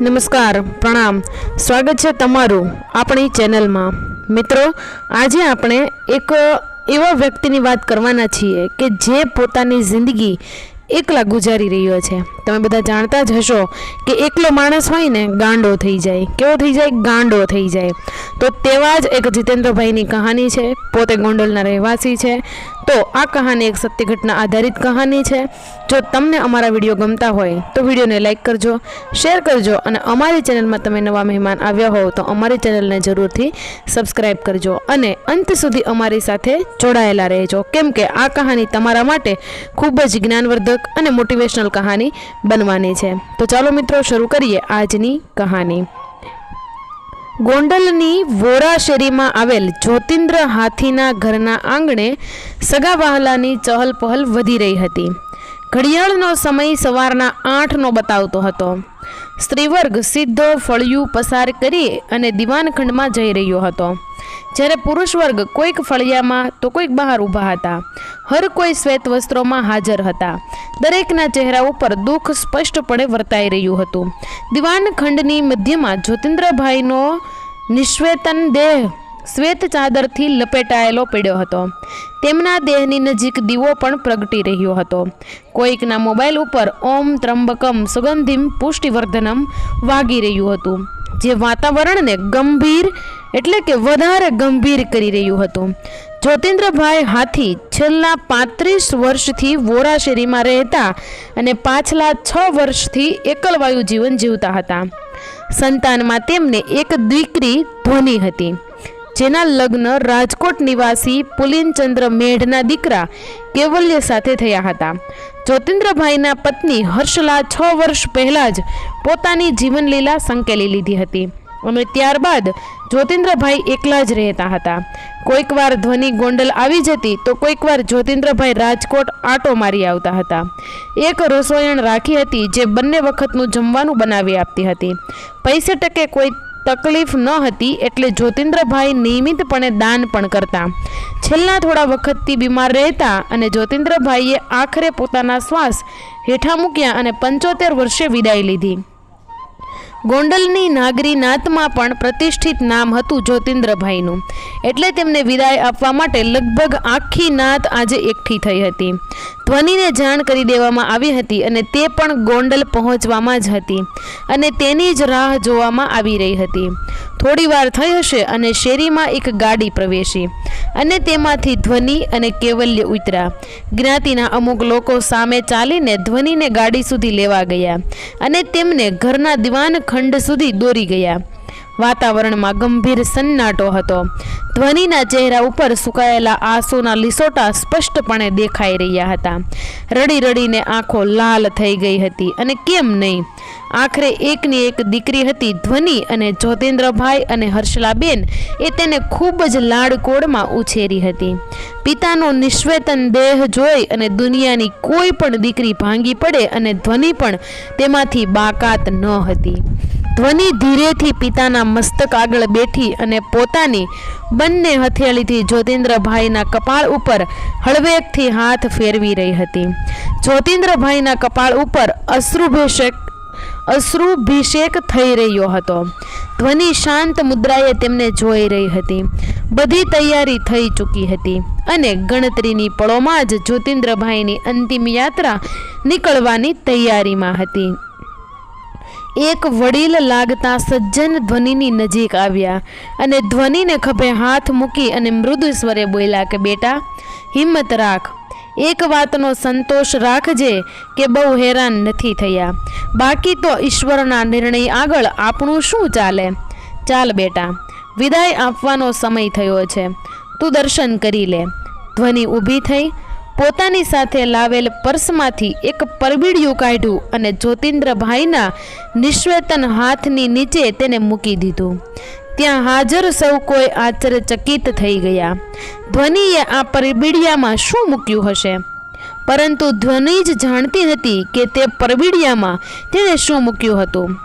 નમસ્કાર, પ્રણામ. સ્વાગત છે તમારું આપણી ચેનલમાં. મિત્રો, આજે આપણે એક એવા વ્યક્તિની વાત કરવાના છીએ કે જે પોતાની જિંદગી એકલા ગુજારી રહ્યો છે. તમે બધા જાણતા જ હશો કે એકલો માણસ હોય ને ગાંડો થઈ જાય. કેવો થઈ જાય? ગાંડો થઈ જાય. તો તેવા જ એક જીતેન્દ્રભાઈની કહાની છે. પોતે ગોંડલના રહેવાસી છે. તો આ કહાની એક સત્ય ઘટના આધારિત કહાની છે. જો તમને અમારા વીડિયો ગમતા હોય, તો વિડીયોને લાઇક કરજો, શેર કરજો અને અમારી ચેનલમાં તમે નવા મહેમાન આવ્યા હોવ, તો અમારી ચેનલને જરૂરથી સબસ્ક્રાઈબ કરજો અને અંત સુધી અમારી સાથે જોડાયેલા રહેજો. કેમ કે આ કહાની તમારા માટે ખૂબ જ જ્ઞાનવર્ધક અને મોટિવેશનલ કહાની બનવાની છે. તો ચાલો મિત્રો, શરૂ કરીએ આજની કહાની. ગોંડલની વોરા શેરીમાં આવેલ જ્યોતિન્દ્ર હાથીના ઘરના આંગણે સગા વહાલાની ચહલ પહલ વધી રહી હતી. ઘડિયાળનો સમય સવારના આઠનો બતાવતો હતો. સ્ત્રીવર્ગ સીધો ફળિયું પસાર કરી અને દિવાનખંડમાં જઈ રહ્યો હતો. જ્યારે પુરુષ વર્ગ કોઈક ફળિયામાં તો કોઈક બહાર ઊભા હતા. હર કોઈ શ્વેત વસ્ત્રોમાં હાજર હતા. દરેકના ચહેરા ઉપર દુઃખ સ્પષ્ટપણે વર્તાઈ રહ્યું હતું. દિવાનખંડની મધ્યમાં જ્યોતિન્દ્રભાઈનો નિશ્વેતન દેહ શ્વેત ચાદરથી લપેટાયેલો પડ્યો હતો. તેમના દેહની નજીક દીવો પણ પ્રગટી રહ્યો હતો. કોઈકના મોબાઈલ ઉપર ઓમ ત્રંબકમ સુગંધિમ પુષ્ટિવર્ધનમ વાગી રહ્યું હતું. જે વાતાવરણને ગંભીર એટલે કે વધારે ગંભીર કરી રહ્યું હતું. જ્યોતિન્દ્રભાઈ હાથી છેલ્લા પાંત્રીસ વર્ષથી વોરાશેરીમાં રહેતા અને પાછલા છ વર્ષથી એકલવાયુ જીવન જીવતા હતા. સંતાનમાં તેમને એક દીકરી ધ્વની હતી, જેના લગ્ન રાજકોટ નિવાસી પુલિનચંદ્ર મેઢના દીકરા કેવલ્ય સાથે થયા હતા. જ્યોતિન્દ્રભાઈના પત્ની હર્ષલા છ વર્ષ પહેલાં જ પોતાની જીવનલીલા સંકેલી લીધી હતી. અને ત્યારબાદ જ્યોતિન્દ્રભાઈ એકલા જ રહેતા હતા. કોઈકવાર ધ્વનિ ગોંડલ આવી જતી તો કોઈકવાર જ્યોતિન્દ્રભાઈ રાજકોટ આટો મારી આવતા હતા. એક રસોઈણ રાખી હતી જે બંને વખતનું જમવાનું બનાવી આપતી હતી. પૈસે ટકે કોઈ તકલીફ ન હતી એટલે જ્યોતિન્દ્રભાઈ નિયમિતપણે દાન પણ કરતા. છેલ્લા થોડા વખતથી બીમાર રહેતા અને જ્યોતિન્દ્રભાઈએ આખરે પોતાના શ્વાસ હેઠા મૂક્યા અને પંચોતેર વર્ષે વિદાય લીધી. ગોંડલની નાગરી નાતમાં પણ પ્રતિષ્ઠિત નામ હતું જ્યોતિન્દ્રભાઈનું. એટલે તેમને વિદાય આપવા માટે લગભગ આખી નાત આજે એકઠી થઈ હતી. ધ્વનિને જાણ કરી દેવામાં આવી હતી અને તે પણ ગોંડલ પહોંચવામાં જ હતી અને તેની જ રાહ જોવામાં આવી રહી હતી. થોડી વાર થઈ હશે અને શેરીમાં એક ગાડી પ્રવેશી અને તેમાંથી ધ્વનિ અને કેવલ્ય ઉતર્યા. જ્ઞાતિના અમુક લોકો સામે ચાલીને ધ્વનિને ગાડી સુધી લેવા ગયા અને તેમને ઘરના દિવાન ખંડ સુધી દોરી ગયા. વાતાવરણમાં ગંભીર સન્નાટો હતો. ધ્વનિના ચહેરા ઉપર સુકાયેલા આંસુના લીસોટા સ્પષ્ટપણે દેખાઈ રહ્યા હતા. રડી રડીને આંખો લાલ થઈ ગઈ હતી અને કેમ નહીં? આખરે એકની એક દીકરી હતી ધ્વનિ અને જ્યોતિન્દ્રભાઈ અને હર્ષલાબેન એ તેને ખૂબ જ લાડકોડમાં ઉછેરી હતી. પિતાનો નિશ્વેતન દેહ જોઈ અને દુનિયાની કોઈ પણ દીકરી ભાંગી પડે અને ધ્વનિ પણ તેમાંથી બાકાત ન હતી. ધ્વનિ ધીરેથી પિતાના મસ્તક આગળ બેઠી અને પોતાની બંને હથેળીથી જ્યોતિન્દ્રભાઈના કપાળ ઉપર હળવેકથી હાથ ફેરવી રહી હતી. જ્યોતિન્દ્રભાઈના કપાળ ઉપર અશ્રુભિષેક અશ્રુભિષેક થઈ રહ્યો હતો. ધ્વનિ શાંત મુદ્રાએ તેમને જોઈ રહી હતી. બધી તૈયારી થઈ ચૂકી હતી અને ગણતરીની પળોમાં જ જ્યોતિન્દ્રભાઈની અંતિમ યાત્રા નીકળવાની તૈયારીમાં હતી. એક વડીલ લાગતા સજ્જન ધ્વનિની નજીક આવ્યા અને ધ્વનિને ખભે હાથ મૂકી અને મૃદુ સ્વરે બોલ્યા કે, બેટા, હિંમત રાખ. એક વાતનો સંતોષ રાખજે કે બહુ હેરાન નથી થયા. બાકી તો ઈશ્વરના નિર્ણય આગળ આપણું શું ચાલે? ચાલ બેટા, વિદાય આપવાનો સમય થયો છે. તું દર્શન કરી લે. ધ્વનિ ઊભી થઈ પોતાની સાથે લાવેલ પર્સમાંથી એક પરબીડિયું કાઢ્યું અને જ્યોતિન્દ્રભાઈના નિશ્વેતન હાથની નીચે તેને મૂકી દીધું. ત્યાં હાજર સૌ કોઈ આશ્ચર્યચકિત થઈ ગયા. ધ્વનિએ આ પરબીડિયામાં શું મૂક્યું હશે? પરંતુ ધ્વનિ જ જાણતી હતી કે તે પરબીડિયામાં તેણે શું મૂક્યું હતું.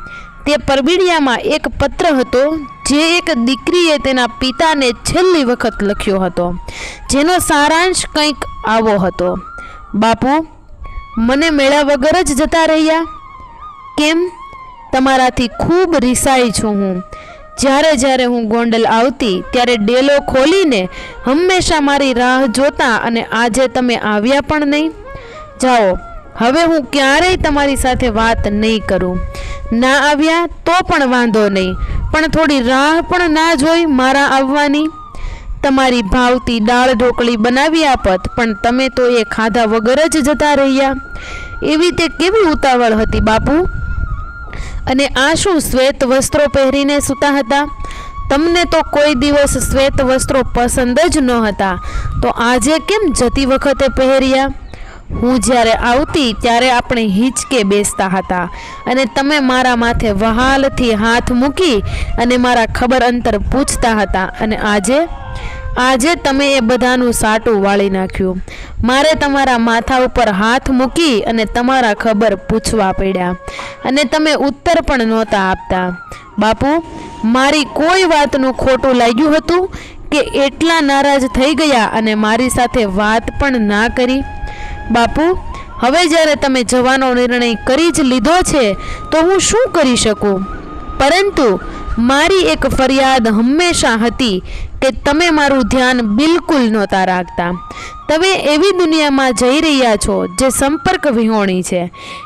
તે પરબીડિયામાં એક પત્ર હતો જે એક દીકરીએ તેના પિતાને છેલ્લી વખત લખ્યો હતો, જેનો સારાંશ કંઈક આવો હતો. બાપુ, મને મેળા વગર જ જતા રહ્યા? કેમ? તમારાથી ખૂબ રિસાઈ છું હું. જ્યારે જ્યારે હું ગોંડલ આવતી, ત્યારે ડેલો ખોલીને હંમેશા મારી રાહ જોતા અને આજે તમે આવ્યા પણ નહીં? જાઓ, હવે હું ક્યારેય તમારી સાથે વાત નહીં કરું. ના આવ્યા તો પણ વાંધો નહીં. પણ થોડી રાહ પણ ના જોઈ મારા આવવાની. તમારી ભાવતી દાળ ઢોકળી બનાવી આપત, પણ તમે તો એ ખાધા વગર જ જતા રહ્યા. એવી તે કેવી ઉતાવળ હતી બાપુ? અને આ શું શ્વેત વસ્ત્રો પહેરીને સૂતા હતા? તમને તો કોઈ દિવસ શ્વેત વસ્ત્રો પસંદ જ ન હતા તો આજે કેમ જતી વખતે પહેર્યા? હું જ્યારે આવતી ત્યારે આપણે હિંચકે બેસતા હતા અને તમે મારા માથે વહાલથી હાથ મૂકી અને મારા ખબર અંતર પૂછતા હતા અને આજે આજે તમે એ બધાનું સાટું વાળી નાખ્યું. મારે તમારા માથા ઉપર હાથ મૂકી અને તમારા ખબર પૂછવા પડ્યા અને તમે ઉત્તર પણ નહોતા આપતા. બાપુ, મારી કોઈ વાતનું ખોટું લાગ્યું હતું કે એટલા નારાજ થઈ ગયા અને મારી સાથે વાત પણ ના કરી? બાપુ, હવે જ્યારે તમે જવાનો નિર્ણય કરી જ લીધો છે, તો હું શું કરી શકું? પરંતુ મારી એક ફરિયાદ હંમેશા હતી કે તમે મારું ધ્યાન બિલકુલ નહોતા રાખતા. તમે એવી દુનિયામાં જઈ રહ્યા છો જે સંપર્ક વિહોણી છે.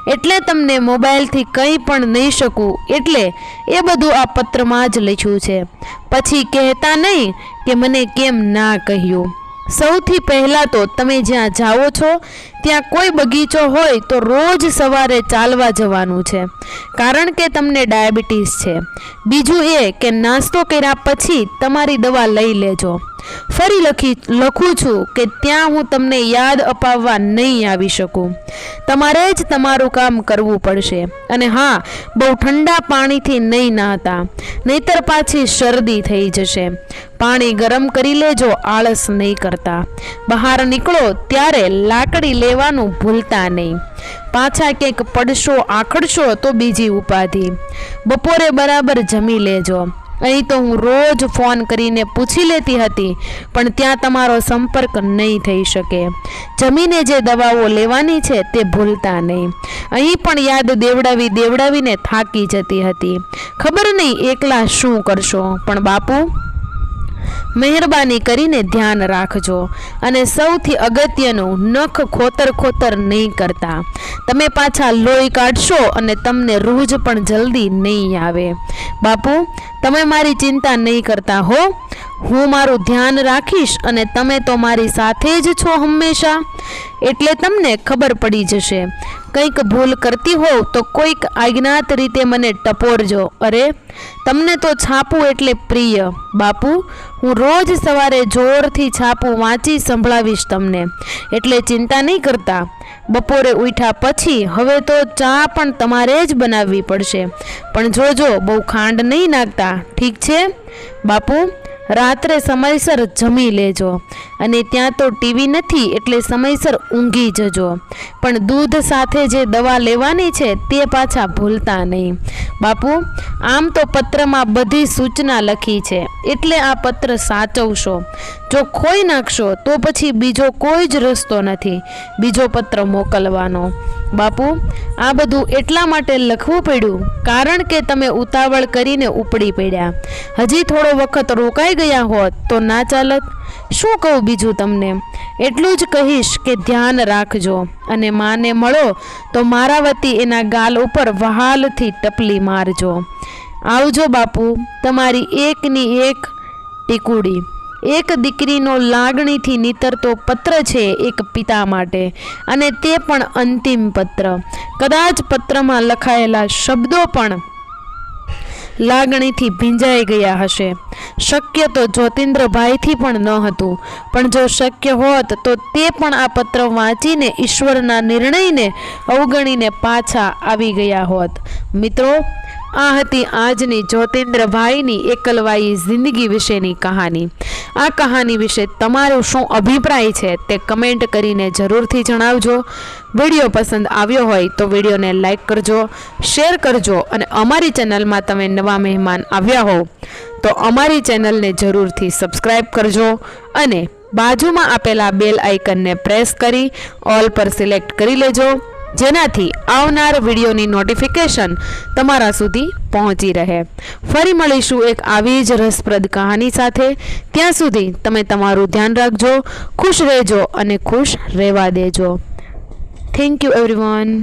એટલે તમને મોબાઈલથી કંઈ પણ નહીં શકું, એટલે એ બધું આ પત્રમાં જ લખ્યું છે. પછી કહેતા નહીં કે મને કેમ ના કહ્યું. સૌથી પહેલાં તો તમે જ્યાં જાઓ છો, ત્યાં કોઈ બગીચો હોય તો રોજ સવારે ચાલવા જવાનું છે. કારણ કે તમને ડાયાબિટીસ છે. બીજું એ કે નાસ્તો કર્યા પછી તમારી દવા લઈ લેજો. ફરી લખી લખું છું કે ત્યાં હું તમને યાદ અપાવવા નહીં આવી શકું. તમારે જ તમારું કામ કરવું પડશે. અને હા, બહુ ઠંડા પાણીથી નહીં નહાતા. નહીતર પાછી શરદી થઈ જશે. પાણી ગરમ કરી લેજો, આળસ નહીં કરતા. બહાર નીકળો, ત્યારે લાકડી લેવાનું ભૂલતા નહીં. પાછા ક્યાંક પડશો, આખડશો તો બીજી ઉપાધિ. બપોરે બરાબર જમી લેજો. અહીં તો હું રોજ ફોન કરીને પૂછી લેતી હતી, પણ ત્યાં તમારો સંપર્ક નહીં થઈ શકે. જમીને જે દવાઓ લેવાની છે તે ભૂલતા નહીં. અહીં પણ યાદ દેવડાવી દેવડાવીને થાકી જતી હતી. ખબર નહીં એકલા શું કરશો, પણ બાપુ? મહેરબાની કરીને ધ્યાન રાખજો અને સૌથી અગત્યનું નખ ખોતર ખોતર નહીં કરતા. તમે પાછા લોહી કાઢશો અને તમને રૂજ પણ જલ્દી નહીં આવે. બાપુ તમે મારી ચિંતા નહીં કરતા હો. હું મારું ધ્યાન રાખીશ અને તમે તો મારી સાથે જ છો હંમેશા. એટલે તમને ખબર પડી જશે. કંઈક ભૂલ કરતી હોવ તો કોઈક આજ્ઞાત રીતે મને ટપોરજો. અરે, તમને તો છાપું એટલે પ્રિય. બાપુ, હું રોજ સવારે જોરથી છાપું વાંચી સંભળાવીશ તમને. એટલે ચિંતા નહીં કરતા. બપોરે ઉઠ્યા પછી હવે તો ચા પણ તમારે જ બનાવવી પડશે. પણ જોજો, બહુ ખાંડ નહીં નાખતા. ઠીક છે? બાપુ રાત્રે સમયસર જમી લેજો અને ત્યાં તો ટીવી નથી એટલે સમયસર ઊંઘી જજો. પણ દૂધ સાથે જે દવા લેવાની છે તે પાછા ભૂલતા નહીં. બાપુ, આમ તો પત્રમાં બધી સૂચના લખી છે, એટલે આ પત્ર સાચવશો. જો ખોઈ નાખશો તો પછી બીજો કોઈ જ રસ્તો નથી. બીજો પત્ર મોકલવાનો. બાપુ, આ બધું એટલા માટે લખવું પડ્યું, કારણ કે તમે ઉતાવળ કરીને ઉપડી પડ્યા. હજી થોડો વખત રોકાઈ ગયા હોત તો ના ચાલત. શું કહું બીજું તમને? એટલું જ કહીશ કે ધ્યાન રાખજો અને માને મળો તો મારા વતી એના ગાલ ઉપર વહાલથી ટપલી મારજો. આવજો બાપુ, તમારી એકની એક ટીકુડી. એક દીકરીનો લાગણીથી નીતરતો પત્ર છે એક પિતા માટે, અને તે પણ અંતિમ પત્ર. કદાચ પત્રમાં લખાયેલા શબ્દો પણ લાગણીથી ભીંજાઈ ગયા હશે. શક્ય તો જ્યોતિન્દ્રભાઈથી પણ ન હતું, પણ જો શક્ય હોત તો તે પણ આ પત્ર વાંચીને ઈશ્વરના નિર્ણયને અવગણીને પાછા આવી ગયા હોત. મિત્રો, આ હતી આજની જ્યોતિન્દ્રભાઈની એકલવાઈ જિંદગી વિશેની કહાની. આ કહાની વિશે તમારો શું અભિપ્રાય છે તે કમેન્ટ કરીને જરૂરથી જણાવજો. વીડિયો પસંદ આવ્યો હોય તો વિડીયોને લાઇક કરજો, શેર કરજો અને અમારી ચેનલમાં તમે નવા મહેમાન આવ્યા હો તો અમારી ચેનલને જરૂરથી સબસ્ક્રાઈબ કરજો અને બાજુમાં આપેલા બેલ આઇકનને પ્રેસ કરી ઓલ પર સિલેક્ટ કરી લેજો. જેનાથી આવનાર વિડીયોની નોટિફિકેશન તમારા સુધી પહોંચી રહે. ફરી મળીશું એક આવી જ રસપ્રદ કહાની સાથે. ત્યાં સુધી તમે તમારું ધ્યાન રાખજો, ખુશ રહેજો અને ખુશ રહેવા દેજો. Thank you everyone